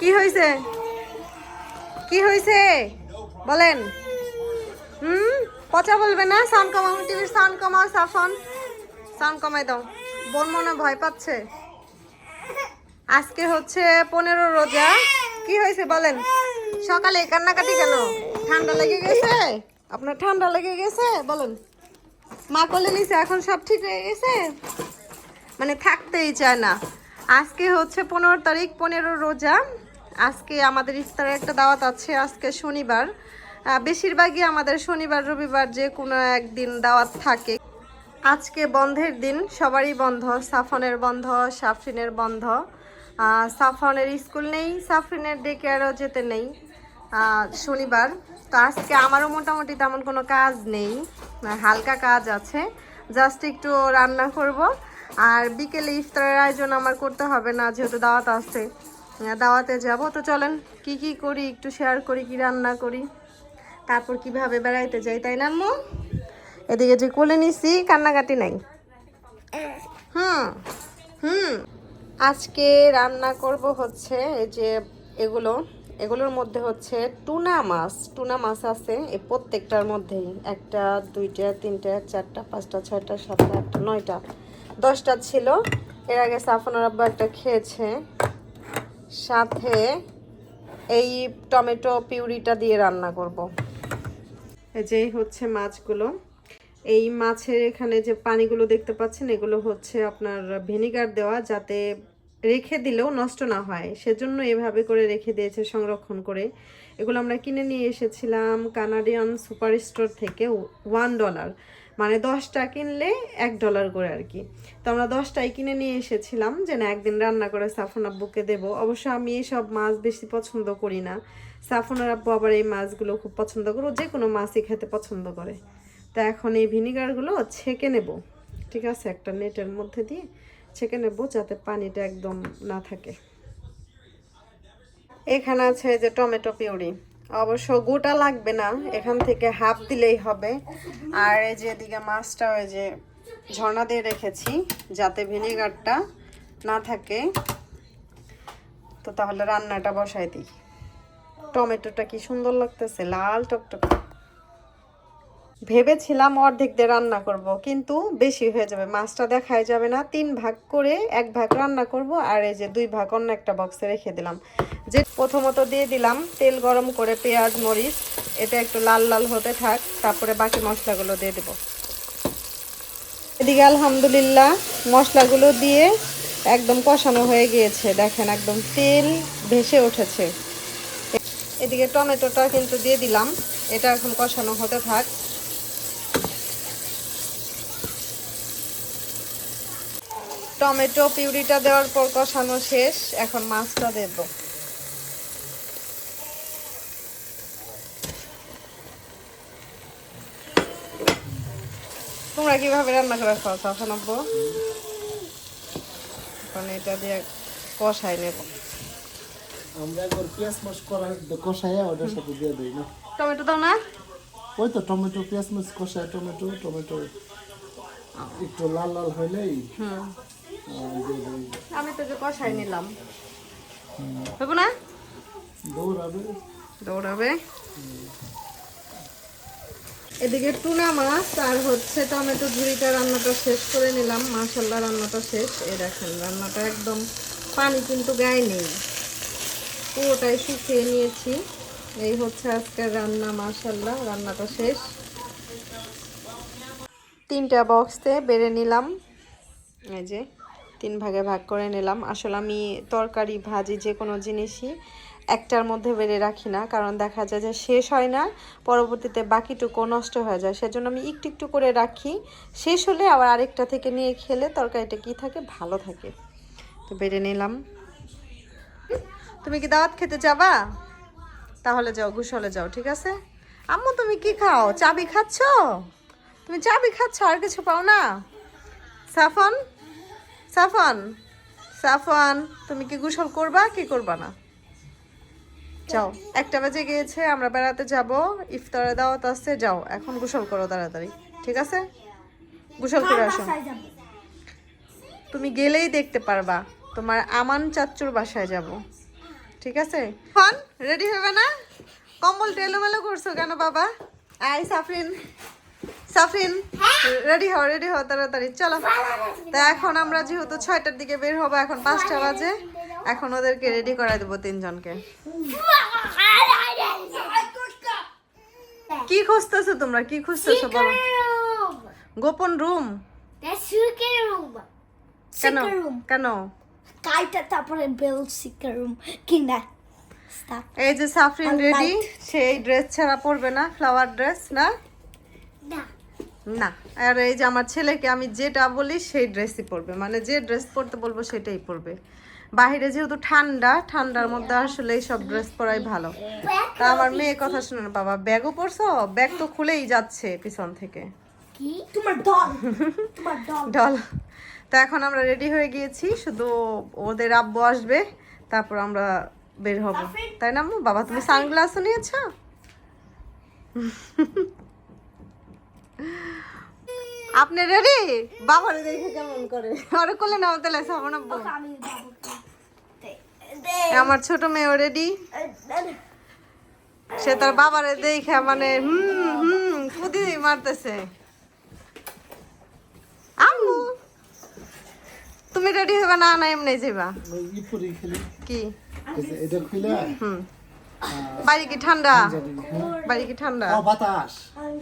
কি হয়েছে কি হয়েছে বলেন। হুম? পচা বলবে না? সাউন্ড কমাও টিভির সাউন্ড কমাও সাফন। সাউন্ড কমাই দাও। বোন মনে ভয় পাচ্ছে। আজকে হচ্ছে পনেরো রোজা। কি হয়েছে বলেন? সকালে কান্নাকাটি কেন? ঠান্ডা লেগে গেছে? আপনার ঠান্ডা লেগে গেছে? বলেন। মা কোলে নিছে, এখন সব ঠিক হয়ে গেছে? মানে থাকতেই চায় না। আজকে হচ্ছে পনেরো তারিখ, পনেরো রোজা। আজকে আমাদের ইফতারের একটা দাওয়াত আছে, আজকে শনিবার। বেশিরভাগই আমাদের শনিবার, রবিবার যে কোনো একদিন দাওয়াত থাকে। আজকে বন্ধের দিন, সবারই বন্ধ, সাফনের বন্ধ, সাফরিনের বন্ধ। সাফনের স্কুল নেই, সাফরিনের ডে কেয়ারও যেতে নেই শনিবার। তো আজকে আমারও মোটামুটি তেমন কোনো কাজ নেই, হালকা কাজ আছে। জাস্ট একটু রান্না করব। আর বিকেলে ইফতারের আয়োজন আমার করতে হবে না, যেহেতু দাওয়াত আছে। দাওয়াতে যাব। তো চলেন, কি কি করি, একটু শেয়ার করি, কি রান্না করি, তারপর কীভাবে বেড়াইতে যাই, তাই না আম্মু? এদিকে যে কোলে নিছি, কান্নাকাটি নাই। হুম হুম। আজকে রান্না করব হচ্ছে এই যে এগুলো, এগুলোর মধ্যে হচ্ছে টুনা মাছ। টুনা মাছ আছে এই প্রত্যেকটার মধ্যেই। একটা, দুইটা, তিনটা, চারটা, পাঁচটা, ছয়টা, সাতটা, আটটা, নয়টা, দশটা ছিল। এর আগে সাফনার আব্বা একটা খেয়েছে। সাথে এই টমেটো পিউরিটা দিয়ে রান্না করব। এই যে হচ্ছে মাছগুলো। এই মাছের এখানে যে পানিগুলো দেখতে পাচ্ছেন, এগুলো হচ্ছে আপনার ভিনিগার দেওয়া, যাতে রেখে দিলেও নষ্ট না হয়। সেজন্য এভাবে করে রেখে দিয়েছে সংরক্ষণ করে। এগুলো আমরা কিনে নিয়ে এসেছিলাম কানাডিয়ান সুপার স্টোর থেকে ওয়ান ডলার। মানে দশটা কিনলে এক ডলার করে আর কি। তো আমরা দশটাই কিনে নিয়ে এসেছিলাম যে না, একদিন রান্না করে সাফন আব্বুকে দেবো। অবশ্য আমি এইসব মাছ বেশি পছন্দ করি না। সাফনের আব্বু আবার এই মাছগুলো খুব পছন্দ করে যে কোনো মাছই খেতে পছন্দ করে। তা এখন এই ভিনিগারগুলো ছেঁকে নেব, ঠিক আছে? একটা নেটের মধ্যে দিয়ে ছেঁকে নেব যাতে পানিটা একদম না থাকে। এখানে আছে যে টমেটো পিউরি। অবশ্য গোটা লাগবে না, এখান থেকে হাফ দিলেই হবে। আর এই যে এদিকে মাছটা ওই যে ঝর্ণা দিয়ে রেখেছি, যাতে ভিনিগারটা না থাকে। তো তাহলে রান্নাটা বসাই দিই। টমেটোটা কি সুন্দর লাগতেছে, লাল টকটকে। ভেবেছিলাম অর্ধেক দিয়ে রান্না করব, কিন্তু বেশি হয়ে যাবে। মাছটা দেখাই যাবে না, তিন ভাগ করে এক ভাগ রান্না করব, আর এই যে দুই ভাগ অন্য একটা বক্সে রেখে দিলাম। যে প্রথমত দিয়ে দিলাম তেল গরম করে পেঁয়াজ, মরিচ এটা একটু লাল লাল হতে থাক, তারপরে বাকি মশলাগুলো দিয়ে দেব। এদিকে আলহামদুলিল্লাহ মশলাগুলো দিয়ে একদম কষানো হয়ে গিয়েছে। দেখেন একদম তেল ভেসে উঠেছে। এদিকে টমেটোটা কিন্তু দিয়ে দিলাম, এটা এখন কষানো হতে থাক। টমেটো পিউরিটা দেওয়ার পর কষানো শেষ, এখন মাছটা দেব। তোমরা কীভাবে রান্না করে খাও সাফানব্য এখন এটা দিয়ে কষাই নেব। আমরা একবার পেঁয়াজ মাছ করা কষাইয়া ওটার সাথে দিয়ে দিই না? টমেটো দাও না? ওই তো টমেটো পেঁয়াজ মাছ কষায় টমেটো টমেটো একটু লাল লাল হইলেই আমি তো যে কষাই নিলাম। না? দৌড়াবে। দৌড়াবে। এদিকে টুনা মাছ আর হচ্ছে টমেটো ঝুড়িটা রান্নাটা শেষ করে নিলাম। মাসাল্লাহ রান্নাটা শেষ। এই দেখেন, রান্নাটা একদম পানি কিন্তু গায়ে নেই। পুরোটাই শুকিয়ে নিয়েছি। এই হচ্ছে আজকের রান্না মাসাল্লাহ রান্নাটা শেষ। তিনটা বক্সে বেড়ে নিলাম। এই যে তিন ভাগে ভাগ করে নিলাম। আসলে আমি তরকারি, ভাজি যে কোনো জিনিসই একটার মধ্যে বেড়ে রাখি না, কারণ দেখা যায় যে শেষ হয় না, পরবর্তীতে বাকিটুকু নষ্ট হয়ে যায়। সেজন্য আমি একটু একটু করে রাখি। শেষ হলে আবার আরেকটা থেকে নিয়ে খেলে তরকারিটা কি থাকে? ভালো থাকে। তো বেড়ে নিলাম। তুমি কি দাওয়াত খেতে যাবা? তাহলে যাও, গুসলে যাও, ঠিক আছে? আম্মু, তুমি কি খাও? চাবি খাচ্ছ? তুমি চাবি খাচ্ছ? আর কিছু পাও না? সাফন সাফন সাফন তুমি কি গোসল করবা? কি করবা না? যাও। একটা বাজে গিয়েছে আমরা বেড়াতে যাব। ইফতারে দাওয়াত আসছে যাও। এখন গোসল করো তাড়াতাড়ি ঠিক আছে? গোসল করে আসো। তুমি গেলেই দেখতে পারবা তোমার আমান চাচ্চুর বাসায় যাব। ঠিক আছে? ফোন রেডি হবে না? কম্বল এলোমেলো করছ কেন বাবা? আই সাফরিন। সাফরিন রেডি হও রেডি হও তাড়াতাড়ি চলো। তা এখন আমরা যেহেতু ছয়টার দিকে বের হব এখন পাঁচটা বাজে। এখন ওদেরকে রেডি করাই দেবো তিনজনকে। কি খুঁজতেছো তোমরা? কি খুঁজতেছো বলো। গোপন রুম? কেন? কেন? কাইটা তারপরে বেল সিকার রুম কিনা। এই যে সাফরিন রেডি সেই ড্রেস ছাড়া পরবে না ফ্লাওয়ার ড্রেস না? না। না। আর এই যে আমার ছেলেকে আমি যেটা বলি সেই ড্রেসই পরবে। মানে যে ড্রেস পরতে বলব সেটাই পরবে। বাইরে যেহেতু ঠান্ডা ঠান্ডার মধ্যে আসলে এইসব ড্রেস পরাই ভালো। তা আমার মেয়ে কথা শুনে না বাবা ব্যাগও পরছো? ব্যাগ তো খুলেই যাচ্ছে পিছন থেকে। ডল তো এখন আমরা রেডি হয়ে গিয়েছি শুধু ওদের আব্বু আসবে তারপর আমরা বের হব। তাই না? বাবা তুমি সানগ্লাসও নিয়েছো? আপনি রেডি বাবারে দেখে কেমন করে? আরে কোলে নাও তাহলে সাবন আমার ছোট মেয়েও রেডি সে তার বাবারে দেখে মানে হুম হুম কুদি মারতেছে। আম্মু তুমি রেডি হবে না না এমনি যাবা কি? এটা খুলে। হুম। বাড়ি কি ঠান্ডা? হ্যাঁ। বাড়ি কি ঠান্ডা? বাতাস।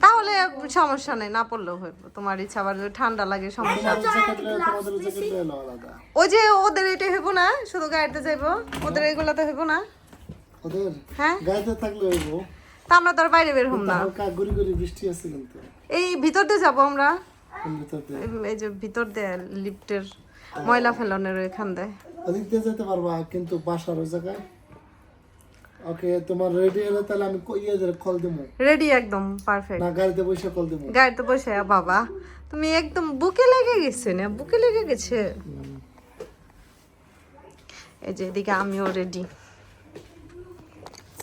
তাহলে সমস্যা নেই না পড়লেও তোমার ইচ্ছা আবার ঠান্ডা লাগে সমস্যা ওই যে ওদের এটা হইব না শুধু গাড়িতে যাইবো। ওদের এগুলাতে হইব না। ওদের? হ্যাঁ? গাড়িতে থাকলে হইব। তা আমরা তো আর বাইরে বের হম না। হালকা গুড়ি গুড়ি বৃষ্টি আছে কিন্তু। এই ভিতর দিয়ে যাব আমরা। এই- এই যে ভিতর দিয়ে লিফটের ময়লা ফেলনের ওইখান দিয়ে। ওদিক দিয়ে যেতে পারবা কিন্তু বাসার ওই জায়গায়? ওকে তোমার রেডি হলে তাহলে আমি ইয়ে দিয়ে কল রেডি একদম পারফেক্ট না গাড়িতে বসে কল গাড়িতে বসে বাবা। তুমি একদম বুকে লেগে গেছে না? বুকে লেগে গেছে? এই যে এদিকে আমিও রেডি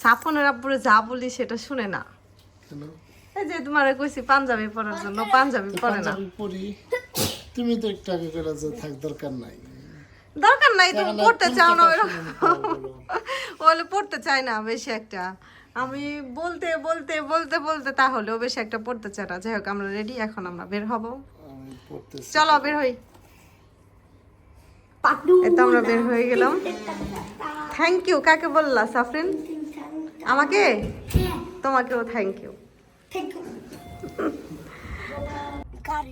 সাফনের আব্বুরে যা বলি সেটা শুনে না। এই যে তোমার কইছি পাঞ্জাবি পরার জন্য পাঞ্জাবি পরে না। তুমি তো একটু আগে করে যে থাক দরকার নাই। দরকার নাই তুমি পড়তে চাও না বলো। পড়তে চায় না বেশি একটা। আমি বলতে বলতে বলতে বলতে তাহলেও বেশি একটা পড়তে চায় না। যাই হোক আমরা রেডি এখন আমরা বের হব। চলো বের হই। পাটু এই তো আমরা বের হয়ে গেলাম। থ্যাংক ইউ কাকে বললা সাফরিন? আমাকে? তোমাকেও থ্যাংক ইউ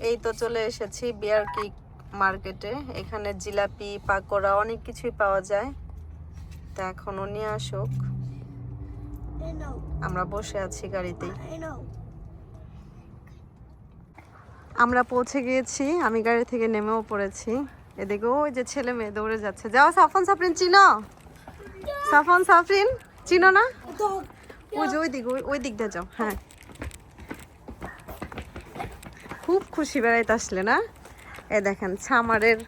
এই তো চলে এসেছি বিয়ার কিক মার্কেটে। এখানে জিলাপি পাকোড়া অনেক কিছুই পাওয়া যায়। তা এখনও নিয়ে আসুক। আমরা বসে আছি গাড়িতেই। আমরা পৌঁছে গিয়েছি। আমি গাড়ি থেকে নেমেও পড়েছি। এদিকে ওই যে ছেলে মেয়ে দৌড়ে যাচ্ছে। যাও সাফন সাফরিন চিনো? সাফন সাফরিন চিনো না? ওই যে ওই দিক ওই- ওই দিক দিয়ে যাও। হ্যাঁ। খুব খুশি বেড়াইতে আসলে না? এ দেখেন সামারের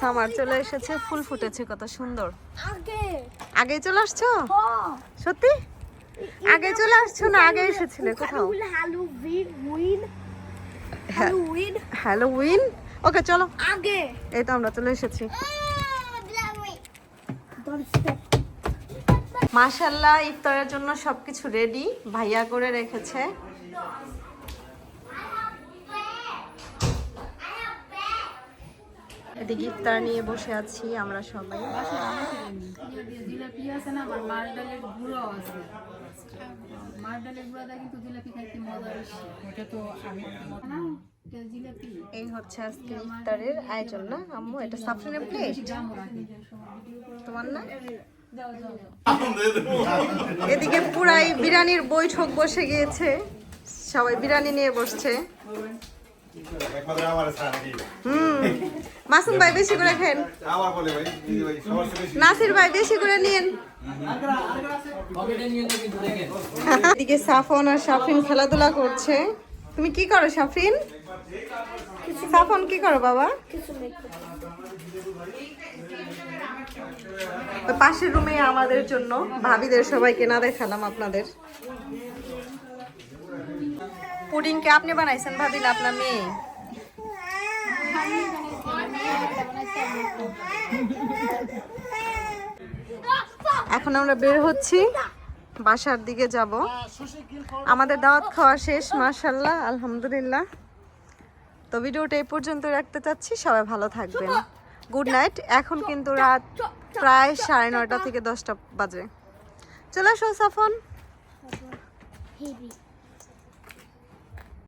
সামার চলে এসেছে ফুল ফুটেছে কত সুন্দর। আগে। আগে চলে আসছো? হ্যাঁ সত্যি? আগে চলে আসছো না আগে এসেছিলে কোথাও? হ্যালোউইন উইন হ্যালোউইন ওকে চলো। আগে। এই তো আমরা চলে এসেছি। মাশাল্লাহ ইফতারের জন্য সবকিছু রেডি ভাইয়া করে রেখেছে। এদিকে ইফতার নিয়ে বসে আছি আমরা সবাই। এই হচ্ছে আজকে ইফতারের আয়োজন না আম্মু? এটা সাফরিনের প্লেট তোমার না? এদিকে পুরাই বিরিয়ানির বৈঠক বসে গিয়েছে। সবাই বিরিয়ানি নিয়ে বসছে? হুম। মাসুম ভাই বেশি করে খেন। নাসির ভাই বেশি করে নিন এদিকে সাফন আর সাফরিন খেলাধুলা করছে। তুমি কি করো সাফরিন সাফন কি করো বাবা? পাশের রুমে আমাদের জন্য, ভাবিদের সবাইকে না দেখালাম আপনাদের। পুডিংকে আপনি বানাইছেন ভাবি আপনার মেয়ে? এখন আমরা বের হচ্ছি। বাসার দিকে যাব। আমাদের দাওয়াত খাওয়া শেষ মাশাল্লাহ আলহামদুলিল্লাহ। তো ভিডিওটা এই পর্যন্ত রাখতে চাচ্ছি। সবাই ভালো থাকবেন। Good night. এখন কিন্তু রাত প্রায় সাড়ে নয়টা থেকে দশটা বাজে। চলে আসো সাফন.